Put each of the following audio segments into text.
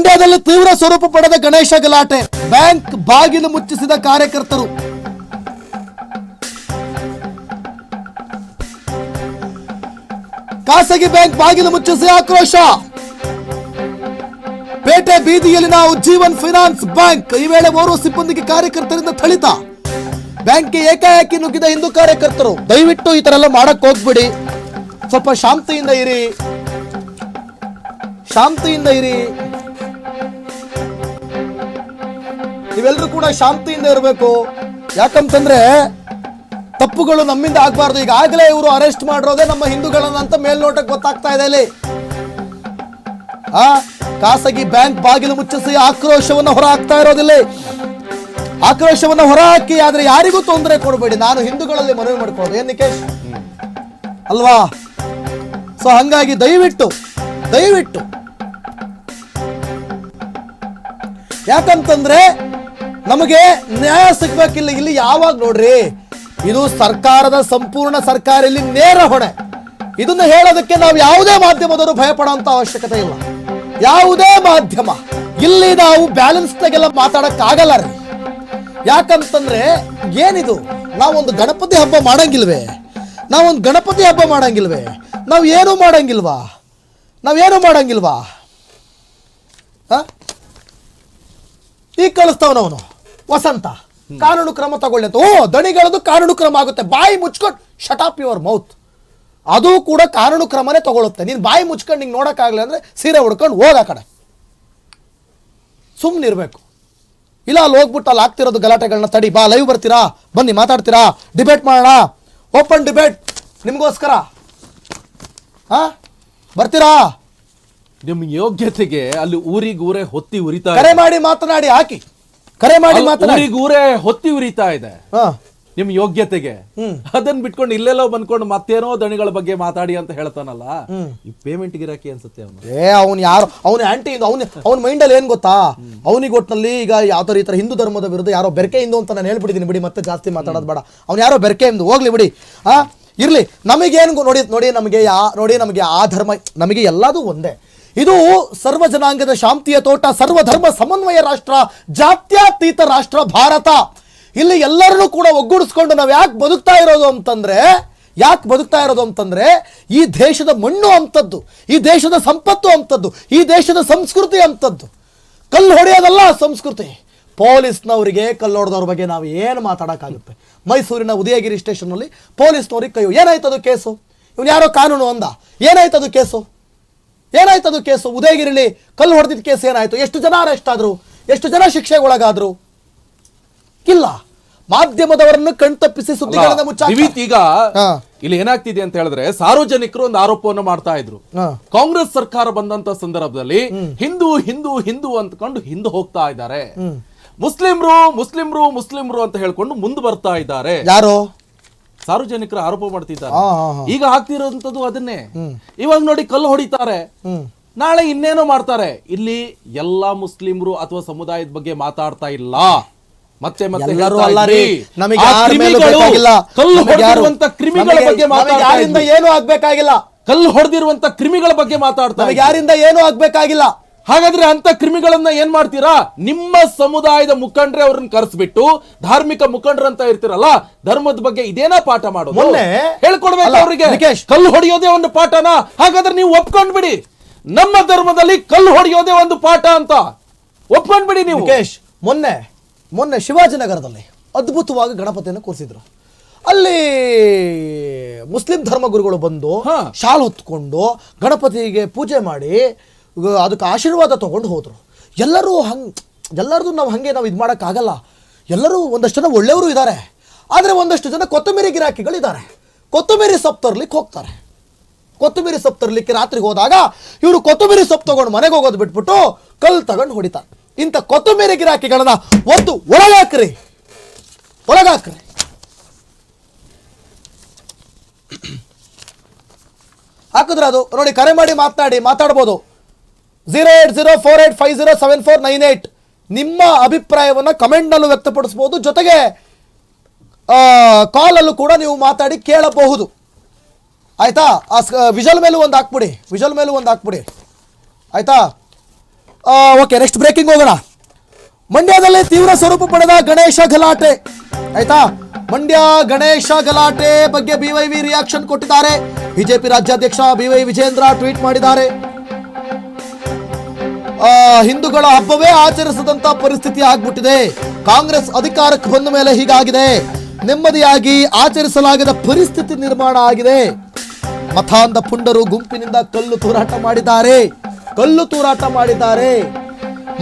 ಮಂಡ್ಯದಲ್ಲಿ ತೀವ್ರ ಸ್ವರೂಪ ಪಡೆದ ಗಣೇಶ ಗಲಾಟೆ. ಬ್ಯಾಂಕ್ ಬಾಗಿಲು ಮುಚ್ಚಿಸಿದ ಕಾರ್ಯಕರ್ತರು. ಖಾಸಗಿ ಬ್ಯಾಂಕ್ ಬಾಗಿಲು ಮುಚ್ಚಿಸಿ ಆಕ್ರೋಶ. ಪೇಟೆ ಬೀದಿಯಲ್ಲಿ ನಾವು ಜೀವನ್ ಫೈನಾನ್ಸ್ ಬ್ಯಾಂಕ್. ಈ ವೇಳೆ ಓರ್ವ ಸಿಬ್ಬಂದಿಗೆ ಕಾರ್ಯಕರ್ತರಿಂದ ಥಳಿತ. ಬ್ಯಾಂಕ್ಗೆ ಏಕಾಏಕಿ ನುಗ್ಗಿದ ಹಿಂದೂ ಕಾರ್ಯಕರ್ತರು. ದಯವಿಟ್ಟು ಈ ತರ ಎಲ್ಲ ಮಾಡಕ್ ಹೋಗ್ಬಿಡಿ. ಸ್ವಲ್ಪ ಶಾಂತಿಯಿಂದ ಇರಿ. ಶಾಂತಿಯಿಂದ ಇರಿ. ನೀವೆಲ್ಲರೂ ಕೂಡ ಶಾಂತಿಯಿಂದ ಇರಬೇಕು. ಯಾಕಂತಂದ್ರೆ ತಪ್ಪುಗಳು ನಮ್ಮಿಂದ ಆಗ್ಬಾರ್ದು. ಈಗಾಗಲೇ ಇವರು ಅರೆಸ್ಟ್ ಮಾಡಿರೋದೇ ನಮ್ಮ ಹಿಂದೂಗಳನ್ನ ಅಂತ ಮೇಲ್ನೋಟಕ್ಕೆ ಗೊತ್ತಾಗ್ತಾ ಇದೆ ಇಲ್ಲಿ ಆ, ಖಾಸಗಿ ಬ್ಯಾಂಕ್ ಬಾಗಿಲು ಮುಚ್ಚಿಸಿ ಆಕ್ರೋಶವನ್ನು ಹೊರ ಹಾಕ್ತಾ ಇರೋದಿಲ್ಲ. ಆಕ್ರೋಶವನ್ನು ಹೊರ ಹಾಕಿ ಆದ್ರೆ ಯಾರಿಗೂ ತೊಂದರೆ ಕೊಡಬೇಡಿ. ನಾನು ಹಿಂದೂಗಳಲ್ಲಿ ಮನವಿ ಮಾಡ್ಕೊಳ್ಳೋದು. ಏನ್ ನಿಕೇಶ್ ಅಲ್ವಾ? ಸೊ ಹಂಗಾಗಿ ದಯವಿಟ್ಟು ದಯವಿಟ್ಟು. ಯಾಕಂತಂದ್ರೆ ನಮಗೆ ನ್ಯಾಯ ಸಿಗ್ಬೇಕಿಲ್ಲ. ಇಲ್ಲಿ ಯಾವಾಗ ನೋಡ್ರಿ? ಇದು ಸರ್ಕಾರದ ಸಂಪೂರ್ಣ ಸರ್ಕಾರ ಇಲ್ಲಿ ನೇರ ಹೊಣೆ. ಇದನ್ನು ಹೇಳೋದಕ್ಕೆ ನಾವು ಯಾವುದೇ ಮಾಧ್ಯಮದವರು ಭಯ ಪಡುವಂತ ಅವಶ್ಯಕತೆ ಇಲ್ಲ. ಯಾವುದೇ ಮಾಧ್ಯಮ, ಇಲ್ಲಿ ನಾವು ಬ್ಯಾಲೆನ್ಸ್ ತೆಗೆಲ್ಲ ಮಾತಾಡಕ್ ಆಗಲ್ಲ ರೀ. ಯಾಕಂತಂದ್ರೆ ಏನಿದು? ನಾವೊಂದು ಗಣಪತಿ ಹಬ್ಬ ಮಾಡಂಗಿಲ್ವೇ? ನಾವೊಂದು ಗಣಪತಿ ಹಬ್ಬ ಮಾಡಂಗಿಲ್ವೇ? ನಾವು ಏನು ಮಾಡಂಗಿಲ್ವಾ? ನಾವೇನು ಮಾಡಂಗಿಲ್ವಾ? ಆ? ಈಗ ಕಳಿಸ್ತಾವನವನು ವಸಂತ. ಕಾನೂನು ಕ್ರಮ ತಗೊಳ್ಳಿ ಓ, ದಣಿಗಳದು ಕಾನೂನು ಕ್ರಮ ಆಗುತ್ತೆ. ಬಾಯಿ ಮುಚ್ಕೊಂಡು ಶಟ್ ಅಪ್ ಯುವರ್ ಮೌತ್ ಅದು ಕೂಡ ಕಾನೂನು ಕ್ರಮನೇ ತಗೊಳುತ್ತೆ ನೀನು ಬಾಯಿ ಮುಚ್ಕೊಂಡು ನಿಂಗೆ ನೋಡೋಕ್ಕಾಗಲಿ ಅಂದರೆ ಸೀರೆ ಹುಡ್ಕೊಂಡು ಹೋಗ ಕಡೆ. ಸುಮ್ಮನಿರಬೇಕು ಇಲ್ಲ, ಅಲ್ಲಿ ಹೋಗ್ಬಿಟ್ಟು ಅಲ್ಲಿ ಆಗ್ತಿರೋದು ಗಲಾಟೆಗಳನ್ನ ತಡಿ. ಬಾ ಲೈವ್ ಬರ್ತೀರಾ? ಬನ್ನಿ, ಮಾತಾಡ್ತೀರಾ? ಡಿಬೇಟ್ ಮಾಡೋಣ. ಓಪನ್ ಡಿಬೇಟ್ ನಿಮಗೋಸ್ಕರ. ಹಾ? ಬರ್ತೀರಾ? ನಿಮ್ ಯೋಗ್ಯತೆಗೆ ಅಲ್ಲಿ ಊರಿಗೂರೇ ಹೊತ್ತಿ ಉರಿತಾ ಕರೆ ಮಾಡಿ ಮಾತನಾಡಿ ಹಾಕಿ. ಕರೆ ಮಾಡಿ ಮಾತನಾಡಿ. ಊರಿಗೂರೇ ಹೊತ್ತಿ ಉರಿತಾ ಇದೆ. ಹಾ. ನಿಮ್ ಯೋಗ್ಯತೆಗೆ. ಅದನ್ನ ಬಿಟ್ಕೊಂಡು ಇಲ್ಲೆಲ್ಲೋ ಬಂದ್ಕೊಂಡು ಮತ್ತೇನೋ ದಣಿಗಳ ಬಗ್ಗೆ ಮಾತಾಡಿ ಅಂತ ಹೇಳ್ತಾನಲ್ಲ ಈ ಪೇಮೆಂಟ್ ಗಿರಾಕಿ ಅನ್ಸುತ್ತೆ ಅವನು. ಏ ಅವ್ನು ಯಾರು ಅವನ ಆಂಟಿ ಅವ್ನ ಅವ್ನ ಮೈಂಡಲ್ಲಿ ಏನ್ ಗೊತ್ತಾ? ಅವನಿಗೆ ಒಟ್ಟಿನಲ್ಲಿ ಈಗ ಯಾವ ತರ ಈ ಹಿಂದೂ ಧರ್ಮದ ವಿರುದ್ಧ ಯಾರೋ ಬೆರಕೆ ಹಿಂದೂ ಅಂತ ನಾನು ಹೇಳ್ಬಿಟ್ಟಿದ್ದೀನಿ ಬಿಡಿ ಮತ್ತೆ ಜಾಸ್ತಿ ಮಾತಾಡೋದು ಬೇಡ. ಅವ್ನು ಯಾರೋ ಬೆರಕೆ ಹಿಂದೂ ಹೋಗ್ಲಿ ಬಿಡಿ. ಆ ಇರ್ಲಿ ನಮಗೇನು ನೋಡಿ ನೋಡಿ ನಮಗೆ ಯಾ ನೋಡಿ ನಮಗೆ ಆ ಧರ್ಮ ನಮಗೆ ಎಲ್ಲದೂ ಒಂದೇ. ಇದು ಸರ್ವ ಜನಾಂಗದ ಶಾಂತಿಯ ತೋಟ, ಸರ್ವಧರ್ಮ ಸಮನ್ವಯ ರಾಷ್ಟ್ರ, ಜಾತ್ಯತೀತ ರಾಷ್ಟ್ರ ಭಾರತ. ಇಲ್ಲಿ ಎಲ್ಲರನ್ನೂ ಕೂಡ ಒಗ್ಗೂಡಿಸ್ಕೊಂಡು ನಾವು ಯಾಕೆ ಬದುಕ್ತಾ ಇರೋದು ಅಂತಂದ್ರೆ, ಯಾಕೆ ಬದುಕ್ತಾ ಇರೋದು ಅಂತಂದ್ರೆ, ಈ ದೇಶದ ಮಣ್ಣು ಅಂಥದ್ದು, ಈ ದೇಶದ ಸಂಪತ್ತು ಅಂಥದ್ದು, ಈ ದೇಶದ ಸಂಸ್ಕೃತಿ ಅಂಥದ್ದು. ಕಲ್ಲು ಹೊಡೆಯೋದಲ್ಲ ಸಂಸ್ಕೃತಿ. ಪೊಲೀಸ್ನವರಿಗೆ ಕಲ್ಲು ಹೊಡೆದವ್ರ ಬಗ್ಗೆ ನಾವು ಏನು ಮಾತಾಡೋಕ್ಕಾಗುತ್ತೆ? ಮೈಸೂರಿನ ಉದಯಗಿರಿ ಸ್ಟೇಷನ್ನಲ್ಲಿ ಪೊಲೀಸ್ನವ್ರಿಗೆ ಏನಾಯ್ತು ಏನಾಯ್ತದು ಕೇಸು? ಇವನು ಯಾರೋ ಕಾನೂನು ಅಂದ ಏನಾಯ್ತದು ಕೇಸು? ಏನಾಯ್ತದು ಕೇಸು? ಉದಯಗಿರಿಲಿ ಕಲ್ಲು ಹೊಡೆದಿದ್ದ ಕೇಸ್ ಏನಾಯ್ತು? ಎಷ್ಟು ಜನ ಅರೆಸ್ಟ್ ಆದ್ರು? ಎಷ್ಟು ಜನ ಶಿಕ್ಷೆಗೊಳಗಾದ್ರು? ಇಲ್ಲ. ಮಾಧ್ಯಮದವರನ್ನು ಕಣ್ತಪ್ಪಿಸಿ ಸುದ್ದಿಗಳನ್ನ ಮುಚ್ಚ ಈಗ ಇಲ್ಲಿ ಏನಾಗ್ತಿದೆ ಅಂತ ಹೇಳಿದ್ರೆ ಸಾರ್ವಜನಿಕರು ಒಂದು ಆರೋಪವನ್ನು ಮಾಡ್ತಾ ಇದ್ರು. ಕಾಂಗ್ರೆಸ್ ಸರ್ಕಾರ ಬಂದಂತ ಸಂದರ್ಭದಲ್ಲಿ ಹಿಂದೂ ಹಿಂದೂ ಹಿಂದೂ ಅಂತಕೊಂಡು ಹಿಂದೆ ಹೋಗ್ತಾ ಇದ್ದಾರೆ. ಮುಸ್ಲಿಮ್ರು ಮುಸ್ಲಿಮ್ರು ಮುಸ್ಲಿಮ್ರು ಅಂತ ಹೇಳ್ಕೊಂಡು ಮುಂದೆ ಬರ್ತಾ ಇದ್ದಾರೆ. ಯಾರು? ಸಾರ್ವಜನಿಕರು ಆರೋಪ ಮಾಡ್ತಿದ್ದಾರೆ. ಈಗ ಆಗ್ತಿರೋದು ಅದನ್ನೇ. ಇವಾಗ ನೋಡಿ ಕಲ್ಲು ಹೊಡಿತಾರೆ. ನಾಳೆ ಇನ್ನೇನೋ ಮಾಡ್ತಾರೆ. ಇಲ್ಲಿ ಎಲ್ಲಾ ಮುಸ್ಲಿಮ್ರು ಅಥವಾ ಸಮುದಾಯದ ಬಗ್ಗೆ ಮಾತಾಡ್ತಾ ಇಲ್ಲ. ಮತ್ತೆ ಮತ್ತೆ ಕಲ್ಲು ಹೊಡೆದಿರುವಂತ ಕ್ರಿಮಿಗಳ ಬಗ್ಗೆ ಮಾತಾಡ್ತಾ. ಏನು ಆಗ್ಬೇಕಾಗಿಲ್ಲ. ಕಲ್ಲು ಹೊಡೆದಿರುವಂತ ಕ್ರಿಮಿಗಳ ಬಗ್ಗೆ ಮಾತಾಡ್ತಾರೆ ಯಾರಿಂದ ಏನು ಆಗ್ಬೇಕಾಗಿಲ್ಲ. ಹಾಗಾದ್ರೆ ಅಂತ ಕ್ರಿಮಿಗಳನ್ನ ಏನ್ ಮಾಡ್ತೀರಾ? ನಿಮ್ಮ ಸಮುದಾಯದ ಮುಖಂಡ್ರೆ ಅವ್ರನ್ನ ಕರೆಸ್ಬಿಟ್ಟು ಧಾರ್ಮಿಕ ಮುಖಂಡ್ರಂತ ಇರ್ತಿರಲ್ಲ ಧರ್ಮದ ಬಗ್ಗೆ ಇದೇನಾ ಪಾಠ ಮಾಡೋದು? ಮೊನ್ನೆ- ಹೇಳ್ಕೊಡ್ಬೇಕು ಅವರಿಗೆ. ಕಲ್ಲು ಹೊಡೆಯೋದೇ ಒಂದು ಪಾಠನ? ಹಾಗಾದ್ರೆ ನೀವು ಒಪ್ಕೊಂಡ್ಬಿಡಿ. ನಮ್ಮ ಧರ್ಮದಲ್ಲಿ ಕಲ್ಲು ಹೊಡೆಯೋದೇ ಒಂದು ಪಾಠ ಅಂತ. ಒಪ್ಕೊಂಡ್ಬಿಡಿ ನೀವು. ಮೊನ್ನೆ ಮೊನ್ನೆ ಶಿವಾಜಿನಗರದಲ್ಲಿ ಅದ್ಭುತವಾಗಿ ಗಣಪತಿಯನ್ನು ಕೂರಿಸಿದ್ರು. ಅಲ್ಲಿ ಮುಸ್ಲಿಂ ಧರ್ಮಗುರುಗಳು ಬಂದು ಹಾ. ಶಾಲ್ ಹೊತ್ಕೊಂಡು ಗಣಪತಿಗೆ ಪೂಜೆ ಮಾಡಿ ಅದಕ್ಕೆ ಆಶೀರ್ವಾದ ತೊಗೊಂಡು ಹೋದರು. ಎಲ್ಲರೂ ಹಂಗೆ, ಎಲ್ಲರದು ನಾವು ಹಾಗೆ ನಾವು ಇದು ಮಾಡೋಕ್ಕಾಗಲ್ಲ. ಎಲ್ಲರೂ ಒಂದಷ್ಟು ಜನ ಒಳ್ಳೆಯವರು ಇದ್ದಾರೆ ಆದರೆ ಒಂದಷ್ಟು ಜನ ಕೊತ್ತಂಬರಿ ಗಿರಾಕಿಗಳಿದ್ದಾರೆ ಕೊತ್ತಂಬರಿ ಸೊಪ್ಪು ತರ್ಲಿಕ್ಕೆ ಹೋಗ್ತಾರೆ. ಕೊತ್ತಂಬರಿ ಸೊಪ್ಪು ತರಲಿಕ್ಕೆ ರಾತ್ರಿಗೆ ಹೋದಾಗ ಇವರು ಕೊತ್ತಂಬರಿ ಸೊಪ್ಪು ತೊಗೊಂಡು ಮನೆಗೆ ಹೋಗೋದು ಬಿಟ್ಬಿಟ್ಟು ಕಲ್ಲು ತಗೊಂಡು ಹೊಡಿತಾರೆ. ಇಂಥ ಕೊತ್ತಂಬರಿ ಗಿರಾಕಿಗಳನ್ನ ಒದ್ದು ಒಳಗಾಕ್ರಿ. ಒಳಗಾಕ್ರಿ. ಹಾಕಿದ್ರೆ ಅದು ನೋಡಿ, ಕರೆ ಮಾಡಿ ಮಾತನಾಡಿ, ಮಾತಾಡ್ಬೋದು. Zero eight zero four eight five zero seven four nine eight. ನಿಮ್ಮ ಅಭಿಪ್ರಾಯವನ್ನು ಕಮೆಂಟ್ನಲ್ಲೂ ವ್ಯಕ್ತಪಡಿಸ್ಬೋದು. ಜೊತೆಗೆ ಕಾಲಲ್ಲೂ ಕೂಡ ನೀವು ಮಾತಾಡಿ ಕೇಳಬಹುದು. ಆಯಿತಾ? ಆ ವಿಜಲ್ ಮೇಲೂ ಒಂದು ಹಾಕ್ಬಿಡಿ. ವಿಜಲ್ ಮೇಲೂ ಒಂದು ಹಾಕ್ಬಿಡಿ. ಆಯಿತಾ? ಓಕೆ ನೆಕ್ಸ್ಟ್ ಬ್ರೇಕಿಂಗ್ ಹೋಗೋಣ. ಮಂಡ್ಯದಲ್ಲಿ ತೀವ್ರ ಸ್ವರೂಪ ಪಡೆದ ಗಣೇಶ ಗಲಾಟೆ. ಆಯ್ತಾ? ಮಂಡ್ಯ ಗಣೇಶ ಗಲಾಟೆ ಬಗ್ಗೆ ಬಿವೈವಿ ರಿಯಾಕ್ಷನ್ ಕೊಟ್ಟಿದ್ದಾರೆ. ಬಿಜೆಪಿ ರಾಜ್ಯಾಧ್ಯಕ್ಷ ಬಿವೈ ವಿಜೇಂದ್ರ ಟ್ವೀಟ್ ಮಾಡಿದ್ದಾರೆ. ಹಿಂದೂಗಳ ಹಬ್ಬವೇ ಆಚರಿಸದಂತ ಪರಿಸ್ಥಿತಿ ಆಗ್ಬಿಟ್ಟಿದೆ. ಕಾಂಗ್ರೆಸ್ ಅಧಿಕಾರಕ್ಕೆ ಬಂದ ಮೇಲೆ ಹೀಗಾಗಿದೆ. ನೆಮ್ಮದಿಯಾಗಿ ಆಚರಿಸಲಾಗದ ಪರಿಸ್ಥಿತಿ ನಿರ್ಮಾಣ ಆಗಿದೆ. ಮತಾಂಧ ಪುಂಡರು ಗುಂಪಿನಿಂದ ಕಲ್ಲು ತೂರಾಟ ಮಾಡಿದ್ದಾರೆ. ಕಲ್ಲು ತೂರಾಟ ಮಾಡಿದ್ದಾರೆ.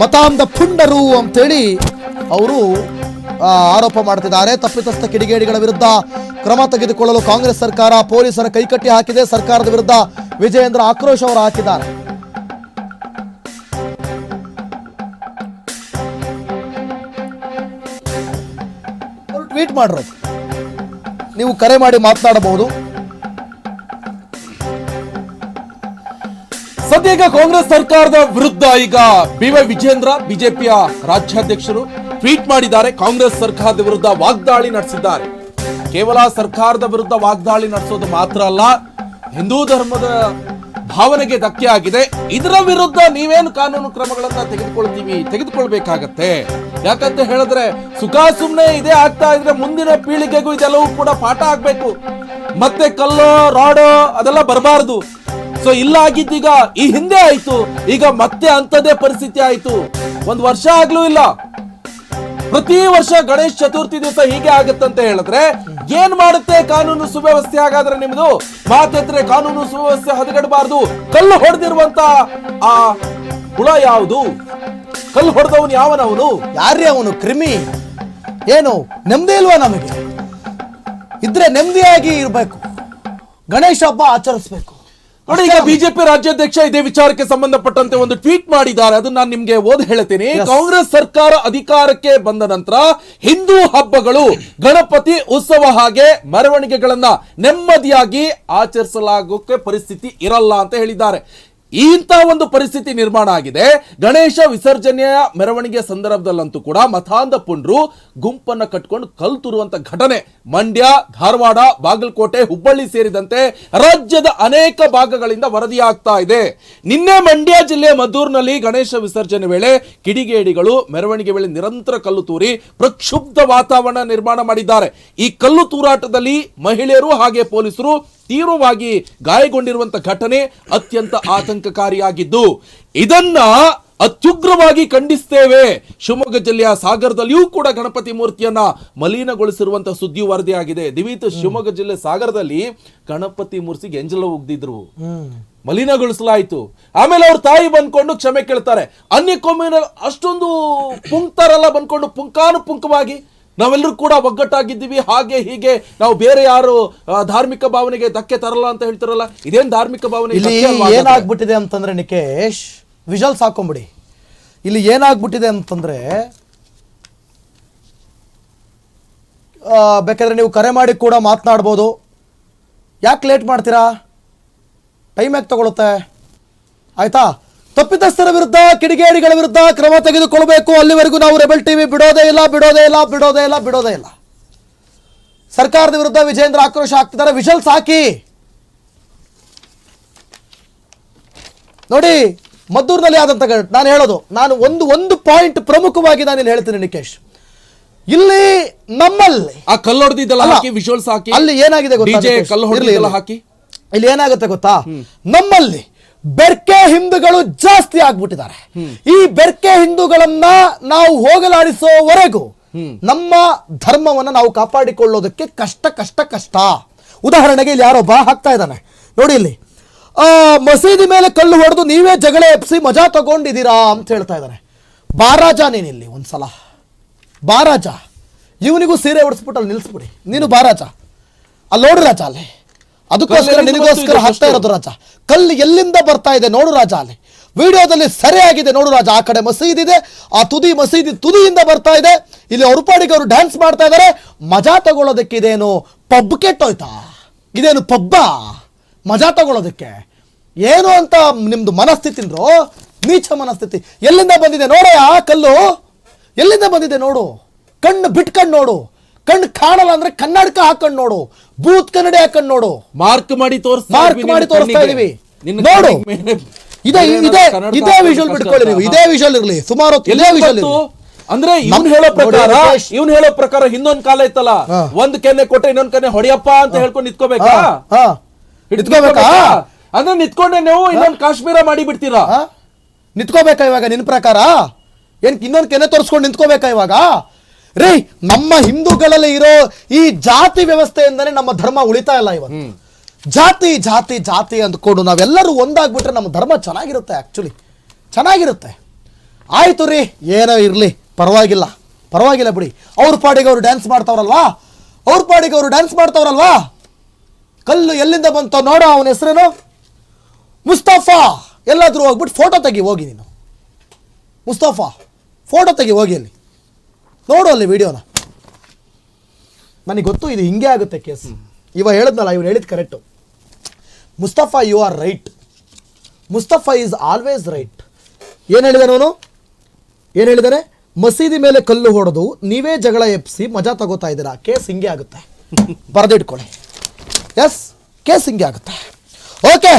ಮತಾಂಧ ಪುಂಡರು ಅಂತೇಳಿ ಅವರು ಆರೋಪ ಮಾಡ್ತಿದ್ದಾರೆ. ತಪ್ಪಿತಸ್ಥ ಕಿಡಿಗೇಡಿಗಳ ವಿರುದ್ಧ ಕ್ರಮ ತೆಗೆದುಕೊಳ್ಳಲು ಕಾಂಗ್ರೆಸ್ ಸರ್ಕಾರ ಪೊಲೀಸರ ಕೈಕಟ್ಟಿ ಹಾಕಿದೆ. ಸರ್ಕಾರದ ವಿರುದ್ಧ ವಿಜಯೇಂದ್ರ ಆಕ್ರೋಶ ಅವರು ಹಾಕಿದ್ದಾರೆ. ಟ್ವೀಟ್ ಮಾಡ್ರು. ನೀವು ಕರೆ ಮಾಡಿ ಮಾತನಾಡಬಹುದು. ಸದ್ಯ ಕಾಂಗ್ರೆಸ್ ಸರ್ಕಾರದ ವಿರುದ್ಧ ಈಗ ಬಿ ವೈ ವಿಜೇಂದ್ರ ಬಿಜೆಪಿಯ ರಾಜ್ಯಾಧ್ಯಕ್ಷರು ಟ್ವೀಟ್ ಮಾಡಿದ್ದಾರೆ. ಕಾಂಗ್ರೆಸ್ ಸರ್ಕಾರದ ವಿರುದ್ಧ ವಾಗ್ದಾಳಿ ನಡೆಸಿದ್ದಾರೆ. ಕೇವಲ ಸರ್ಕಾರದ ವಿರುದ್ಧ ವಾಗ್ದಾಳಿ ನಡೆಸೋದು ಮಾತ್ರ ಅಲ್ಲ, ಹಿಂದೂ ಧರ್ಮದ ಭಾವನೆಗೆ ಧಕ್ಕೆ ಆಗಿದೆ ಇದರ ವಿರುದ್ಧ ನೀವೇನು ಕಾನೂನು ಕ್ರಮಗಳನ್ನ ತೆಗೆದುಕೊಳ್ತೀವಿ, ತೆಗೆದುಕೊಳ್ಬೇಕಾಗತ್ತೆ. ಯಾಕಂತ ಹೇಳಿದ್ರೆ ಸುಖ ಸುಮ್ಮನೆ ಇದೇ ಆಗ್ತಾ ಇದ್ರೆ ಮುಂದಿನ ಪೀಳಿಗೆಗೂ ಇದೆಲ್ಲವೂ ಕೂಡ ಪಾಠ ಆಗ್ಬೇಕು. ಮತ್ತೆ ಕಲ್ಲು, ರಾಡೋ ಅದೆಲ್ಲ ಬರಬಾರದು. ಸೊ ಇಲ್ಲ ಆಗಿದ್ದೀಗ ಈ ಹಿಂದೆ ಆಯ್ತು. ಈಗ ಮತ್ತೆ ಅಂತದೇ ಪರಿಸ್ಥಿತಿ ಆಯ್ತು. ಒಂದು ವರ್ಷ ಆಗ್ಲೂ ಇಲ್ಲ. ಪ್ರತಿ ವರ್ಷ ಗಣೇಶ್ ಚತುರ್ಥಿ ದಿವಸ ಹೀಗೆ ಆಗತ್ತಂತ ಹೇಳಿದ್ರೆ ಏನ್ ಮಾಡುತ್ತೆ? ಕಾನೂನು ಸುವ್ಯವಸ್ಥೆ ಹಾಗಾದ್ರೆ ನಿಮ್ದು? ಮಾತೆತ್ರೆ, ಕಾನೂನು ಸುವ್ಯವಸ್ಥೆ ಹದಗೆಡಬಾರದು. ಕಲ್ಲು ಹೊಡೆದಿರುವಂತ ಆ ಹುಳ ಯಾವುದು? ಕಲ್ಲು ಹೊಡೆದವನು ಯಾವನವನು? ಯಾರೇ ಅವನು? ಕ್ರಿಮಿ? ಏನು? ನೆಮ್ಮದಿ ಇಲ್ವಾ ನಮಗೆ? ಇದ್ರೆ ನೆಮ್ಮದಿಯಾಗಿ ಇರಬೇಕು. ಗಣೇಶ ಹಬ್ಬ ಆಚರಿಸ್ಬೇಕು. ನೋಡಿ ಈಗ ಬಿಜೆಪಿ ರಾಜ್ಯಾಧ್ಯಕ್ಷ ಇದೇ ವಿಚಾರಕ್ಕೆ ಸಂಬಂಧಪಟ್ಟಂತೆ ಒಂದು ಟ್ವೀಟ್ ಮಾಡಿದ್ದಾರೆ. ಅದನ್ನ ನಾನು ನಿಮ್ಗೆ ಓದ್ ಹೇಳ್ತೀನಿ. ಕಾಂಗ್ರೆಸ್ ಸರ್ಕಾರ ಅಧಿಕಾರಕ್ಕೆ ಬಂದ ನಂತರ ಹಿಂದೂ ಹಬ್ಬಗಳು ಗಣಪತಿ ಉತ್ಸವ ಹಾಗೆ ಮೆರವಣಿಗೆಗಳನ್ನ ನೆಮ್ಮದಿಯಾಗಿ ಆಚರಿಸಲಾಗೋಕೆ ಪರಿಸ್ಥಿತಿ ಇರಲ್ಲ ಅಂತ ಹೇಳಿದ್ದಾರೆ. ಇಂಥ ಒಂದು ಪರಿಸ್ಥಿತಿ ನಿರ್ಮಾಣ ಆಗಿದೆ. ಗಣೇಶ ವಿಸರ್ಜನೆಯ ಮೆರವಣಿಗೆ ಸಂದರ್ಭದಲ್ಲಂತೂ ಕೂಡ ಮತಾಂಧ ಪುಂಡ್ರು ಗುಂಪನ್ನ ಕಟ್ಕೊಂಡು ಕಲ್ತುರುವಂತ ಘಟನೆ. ಮಂಡ್ಯ, ಧಾರವಾಡ, ಬಾಗಲಕೋಟೆ, ಹುಬ್ಬಳ್ಳಿ ಸೇರಿದಂತೆ ರಾಜ್ಯದ ಅನೇಕ ಭಾಗಗಳಿಂದ ವರದಿಯಾಗ್ತಾ ಇದೆ. ನಿನ್ನೆ ಮಂಡ್ಯ ಜಿಲ್ಲೆ ಮದ್ದೂರಿನಲ್ಲಿ ಗಣೇಶ ವಿಸರ್ಜನೆ ವೇಳೆ ಕಿಡಿಗೇಡಿಗಳು ಮೆರವಣಿಗೆ ವೇಳೆ ನಿರಂತರ ಕಲ್ಲು ತೂರಿ ಪ್ರಕ್ಷುಬ್ಧ ವಾತಾವರಣ ನಿರ್ಮಾಣ ಮಾಡಿದ್ದಾರೆ. ಈ ಕಲ್ಲು ತೂರಾಟದಲ್ಲಿ ಮಹಿಳೆಯರು ಹಾಗೆ ಪೊಲೀಸರು ತೀವ್ರವಾಗಿ ಗಾಯಗೊಂಡಿರುವಂತ ಘಟನೆ ಅತ್ಯಂತ ಆತಂಕಕಾರಿಯಾಗಿದ್ದು. ಇದನ್ನ ಅತ್ಯುಗ್ರವಾಗಿ ಖಂಡಿಸ್ತೇವೆ. ಶಿವಮೊಗ್ಗ ಜಿಲ್ಲೆಯ ಸಾಗರದಲ್ಲಿಯೂ ಕೂಡ ಗಣಪತಿ ಮೂರ್ತಿಯನ್ನ ಮಲಿನಗೊಳಿಸಿರುವಂತಹ ಸುದ್ದಿ ವರದಿಯಾಗಿದೆ. ದಿವೀತ್ ಶಿವಮೊಗ್ಗ ಜಿಲ್ಲೆ ಸಾಗರದಲ್ಲಿ ಗಣಪತಿ ಮೂರ್ತಿಗೆ ಎಂಜಲ ಉಗ್ದಿದ್ರು. ಮಲಿನಗೊಳಿಸಲಾಯಿತು. ಆಮೇಲೆ ಅವ್ರ ತಾಯಿ ಬಂದ್ಕೊಂಡು ಕ್ಷಮೆ ಕೇಳ್ತಾರೆ. ಅನ್ಯ ಕೊಮ್ಮಿನ ಅಷ್ಟೊಂದು ಪುಂಕ್ತಾರಲ್ಲ ಬಂದ್ಕೊಂಡು ಪುಂಕಾನುಪುಂಕವಾಗಿ ನಾವೆಲ್ಲರೂ ಕೂಡ ಒಗ್ಗಟ್ಟಾಗಿದ್ದೀವಿ. ಹಾಗೆ ಹೀಗೆ ನಾವು ಬೇರೆ ಯಾರು ಧಾರ್ಮಿಕ ಭಾವನೆಗೆ ಧಕ್ಕೆ ತರಲ್ಲ ಅಂತ ಹೇಳ್ತಾರಲ್ಲ ಇದೇನ್ ಧಾರ್ಮಿಕ ಭಾವನೆ? ಇಲ್ಲಿ? ಏನಾಗ್ಬಿಟ್ಟಿದೆ ಅಂತಂದ್ರೆ ನಿಕೇಶ್ ವಿಜಲ್ಸ್ ಹಾಕೊಂಬಿಡಿ ಇಲ್ಲಿ ಏನಾಗ್ಬಿಟ್ಟಿದೆ ಅಂತಂದ್ರೆ ಬೇಕಾದ್ರೆ ನೀವು ಕರೆ ಮಾಡಿ ಕೂಡ ಮಾತನಾಡ್ಬೋದು. ಯಾಕೆ ಲೇಟ್ ಮಾಡ್ತೀರಾ? ಟೈಮ್ ಯಾಕೆ ತಗೊಳುತ್ತೆ? ಆಯ್ತಾ? ತಪ್ಪಿತಸ್ಥರ ವಿರುದ್ಧ ಕಿಡಿಗೇಡಿಗಳ ವಿರುದ್ಧ ಕ್ರಮ ತೆಗೆದುಕೊಳ್ಬೇಕು ಅಲ್ಲಿವರೆಗೂ ನಾವು ರೆಬಲ್ ಟಿವಿ ಬಿಡೋದೇ ಇಲ್ಲ ಬಿಡೋದೇ ಇಲ್ಲ ಬಿಡೋದೇ ಇಲ್ಲ ಬಿಡೋದೇ ಇಲ್ಲ. ಸರ್ಕಾರದ ವಿರುದ್ಧ ವಿಜೇಂದ್ರ ಆಕ್ರೋಶ ಆಗ್ತಿದ್ದಾರೆ ವಿಶಲ್ ಸಾಕಿ. ನೋಡಿ ಮದ್ದೂರಿನಲ್ಲಿ ಆದಂತ ನಾನು ಹೇಳೋದು ನಾನು ಒಂದು ಒಂದು ಪಾಯಿಂಟ್ ಪ್ರಮುಖವಾಗಿ ನಾನು ಇಲ್ಲಿ ಹೇಳ್ತೀನಿ ನಿಕೇಶ್. ಇಲ್ಲಿ ನಮ್ಮಲ್ಲಿ ಆ ಕಲ್ಲೊಡೆದಿದ್ದಲ್ಲ ಹಾಕಿ ಹಾಕಿ ಅಲ್ಲಿ ಏನಾಗಿದೆ ಗೊತ್ತಾ ಇಲ್ಲಿ ಏನಾಗುತ್ತೆ ಗೊತ್ತಾ? ನಮ್ಮಲ್ಲಿ ಬೆರ್ಕೆ ಹಿಂದೂಗಳು ಜಾಸ್ತಿ ಆಗ್ಬಿಟ್ಟಿದ್ದಾರೆ. ಈ ಬೆರ್ಕೆ ಹಿಂದೂಗಳನ್ನ ನಾವು ಹೋಗಲಾಡಿಸೋವರೆಗೂ ನಮ್ಮ ಧರ್ಮವನ್ನ ನಾವು ಕಾಪಾಡಿಕೊಳ್ಳೋದಕ್ಕೆ ಕಷ್ಟ ಕಷ್ಟ ಕಷ್ಟ. ಉದಾಹರಣೆಗೆ ಇಲ್ಲಿ ಯಾರೊಬ್ಬ ಹಾಕ್ತಾ ಇದ್ದಾನೆ. ನೋಡಿ ಇಲ್ಲಿ. ಆ, ಮಸೀದಿ ಮೇಲೆ ಕಲ್ಲು ಹೊಡೆದು ನೀವೇ ಜಗಳ ಎಪ್ಸಿ ಮಜಾ ತಗೊಂಡಿದ್ದೀರಾ ಅಂತ ಹೇಳ್ತಾ ಇದ್ದಾನೆ. ಬಾರಾಜ ನೀನಿಲ್ಲಿ ಒಂದ್ಸಲ. ಬಾರಾಜ ಇವನಿಗೂ ಸೀರೆ ಉಡಿಸ್ಬಿಟ್ಟು ಅಲ್ಲಿ ನಿಲ್ಲಿಸ್ಬಿಡಿ ನೀನು ಬಾರಾಜ ಅಲ್ಲಿ ನೋಡು ರಾಜ ಅಲ್ಲಿ. ಅದಕ್ಕೋಸ್ಕರ ನಿನಗೋಸ್ಕರ ಹಾಕ್ತಾ ಇರೋದು ರಾಜ. ಕಲ್ಲು ಎಲ್ಲಿಂದ ಬರ್ತಾ ಇದೆ ನೋಡು ರಾಜ ಅಲ್ಲಿ. ವಿಡಿಯೋದಲ್ಲಿ ಸರಿಯಾಗಿದೆ ನೋಡು ರಾಜ ಆ ಕಡೆ ಮಸೀದಿ ಇದೆ ಆ ತುದಿ ಮಸೀದಿ ತುದಿಯಿಂದ ಬರ್ತಾ ಇದೆ. ಇಲ್ಲಿ ಅವ್ರ ಪಾಡಿಗೆ ಅವರು ಡ್ಯಾನ್ಸ್ ಮಾಡ್ತಾ ಇದ್ದಾರೆ ಮಜಾ ತಗೊಳ್ಳೋದಕ್ಕೆ ಇದೇನು ಪಬ್ ಕೆಟ್ಟೋಯ್ತಾ ಇದೇನು ಪಬ್ಬ? ಮಜಾ ತಗೊಳ್ಳೋದಕ್ಕೆ? ಏನು ಅಂತ ನಿಮ್ದು ಮನಸ್ಥಿತಿ ಅಂದ್ರು? ನೀಚ ಮನಸ್ಥಿತಿ. ಎಲ್ಲಿಂದ ಬಂದಿದೆ ನೋಡೇ ಆ ಕಲ್ಲು? ಎಲ್ಲಿಂದ ಬಂದಿದೆ ನೋಡು? ಕಣ್ಣು ಬಿಟ್ಕಂಡು ನೋಡು. ಕಣ್ಣು ಕಾಣಲ್ಲ ಅಂದ್ರೆ ಕನ್ನಡಕ ಹಾಕೊಂಡು ನೋಡು ಬೂತ್ ಕನ್ನಡಿ ಹಾಕೊಂಡು ನೋಡು. ಮಾರ್ಕ್ ಮಾಡಿ ತೋರಿಸ್ತಾ ಮಾರ್ಕ್ ಮಾಡಿ ತೋರಿಸ್ತಾ. ಇದೀವಿ ನೋಡು. ಇದೇ ಇದೇ ಇದೇ ವಿಷುವಲ್ ಬಿಟ್ಕೊಳ್ಳಿ ನೀವು? ಇದೇ ವಿಷುವಲ್ ಇರಲಿ. ಸುಮಾರು ಇದೇ ವಿಷುವಲ್ ಅಂದ್ರೆ ಇವ್ನ್ ಹೇಳೋ ಪ್ರಕಾರ. ಇವ್ನ್ ಹೇಳೋ ಪ್ರಕಾರ ಹಿಂದೊಂದ್ ಕಾಲ ಇತ್ತಲ್ಲ. ಒಂದ್ ಕೆನೆ ಕೊಟ್ಟೆ ಇನ್ನೊಂದ್ ಕೆನೆ ಹೊಡಿಯಪ್ಪ ಅಂತ ಹೇಳ್ಕೊಂಡು ನಿತ್ಕೋಬೇಕಾ? ಅಂದ್ರೆ ನಿತ್ಕೊಂಡೆ ನೀವು ಇನ್ನೊಂದ್ ಕಾಶ್ಮೀರ ಮಾಡಿ ಬಿಡ್ತೀರಾ ನಿತ್ಕೋಬೇಕಾ ನಿಂತ್ಕೋಬೇಕಾ ಇವಾಗ ನಿನ್ ಪ್ರಕಾರ? ಏನ್ ಇನ್ನೊಂದ್ ಕೆನೆ ತೋರಿಸ್ಕೊಂಡು ನಿಂತ್ಕೋಬೇಕಾ ಇವಾಗ? ರೀ ನಮ್ಮ ಹಿಂದೂಗಳಲ್ಲಿ ಇರೋ ಈ ಜಾತಿ ವ್ಯವಸ್ಥೆಯಿಂದನೇ ನಮ್ಮ ಧರ್ಮ ಉಳಿತಾ ಇಲ್ಲ ಇವತ್ತು. ಜಾತಿ ಜಾತಿ ಜಾತಿ ಅಂದ್ಕೊಂಡು ನಾವೆಲ್ಲರೂ ಒಂದಾಗ್ಬಿಟ್ರೆ ನಮ್ಮ ಧರ್ಮ ಚೆನ್ನಾಗಿರುತ್ತೆ ಆಕ್ಚುಲಿ ಚೆನ್ನಾಗಿರುತ್ತೆ. ಆಯ್ತು ರೀ ಏನೋ ಇರಲಿ ಪರವಾಗಿಲ್ಲ. ಪರವಾಗಿಲ್ಲ ಬಿಡಿ. ಅವ್ರ ಪಾಡಿಗೆ ಅವರು ಡ್ಯಾನ್ಸ್ ಮಾಡ್ತಾವ್ರಲ್ವಾ? ಅವ್ರ ಪಾಡಿಗೆ ಅವರು ಡ್ಯಾನ್ಸ್ ಮಾಡ್ತಾವ್ರಲ್ವಾ? ಕಲ್ಲು ಎಲ್ಲಿಂದ ಬಂತೋ ನೋಡೋ ಅವನ ಹೆಸರೇನು? ಮುಸ್ತಫಾ. ಎಲ್ಲಾದರೂ ಹೋಗ್ಬಿಟ್ಟು ಫೋಟೋ ತೆಗಿ ಹೋಗಿ ನೀನು. ಮುಸ್ತಫಾ ಫೋಟೋ ತೆಗಿ ಹೋಗಿ ಅಲ್ಲಿ. ನೋಡು ಅಲ್ಲಿ ವಿಡಿಯೋನ ನನಗೆ ಗೊತ್ತು ಇದು ಹಿಂಗೆ ಆಗುತ್ತೆ ಕೇಸ್. ಇವ ಹೇಳಿದ್ನಲ್ಲ ಇವ್ರು ಹೇಳಿದ್ correct Mustafa you are right Mustafa is always right ಏನು ಹೇಳಿದಾನೆ ಅವನು? ಏನು ಹೇಳಿದಾನೆ? ಮಸೀದಿ ಮೇಲೆ ಕಲ್ಲು ಹೊಡೆದು ನೀವೇ ಜಗಳ ಎಪ್ಸಿ ಮಜಾ ತಗೋತಾ ಇದ್ದೀರಾ. ಕೇಸ್ ಹಿಂಗೆ ಆಗುತ್ತೆ. ಬರೆದಿಟ್ಕೊಳ್ಳಿ. ಎಸ್ ಕೇಸ್ ಹಿಂಗೆ ಆಗುತ್ತೆ. ಓಕೆ